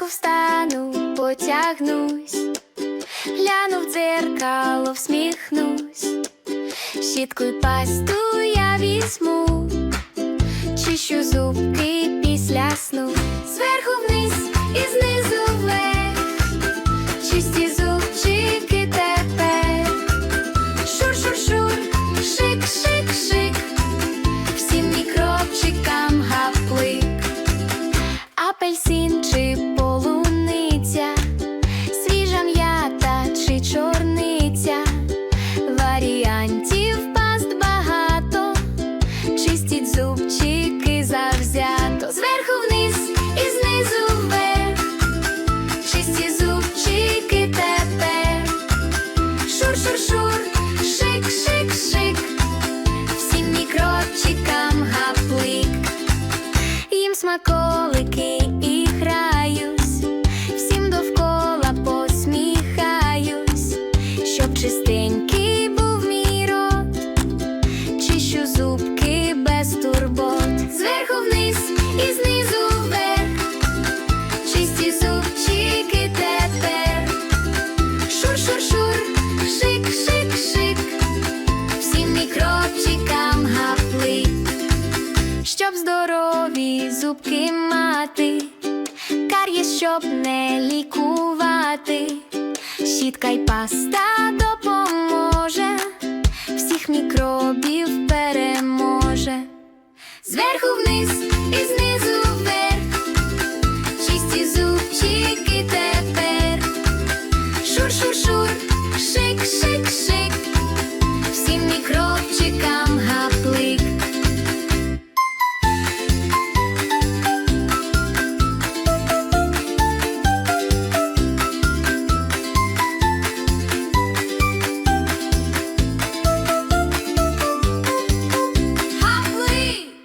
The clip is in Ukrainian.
зранку встану, потягнусь, гляну в дзеркало, всміхнусь, щітку й пасту я візьму, чищу зубки після сну, зверху вниз і знизу вверх, чисті чисті зубчики тепер, шур-шур-шур, шик-шик-шик, всім мікробчикам гаплик. Їм смаколики і граюсь, всім довкола посміхаюсь, щоб чистенький був мій рот, чищу зубки здорові зубки мати, кар'є, щоб не лікувати, щітка й паста допоможе, всіх мікробів переможе. Зверху вниз і знизу вверх, чисті зубчики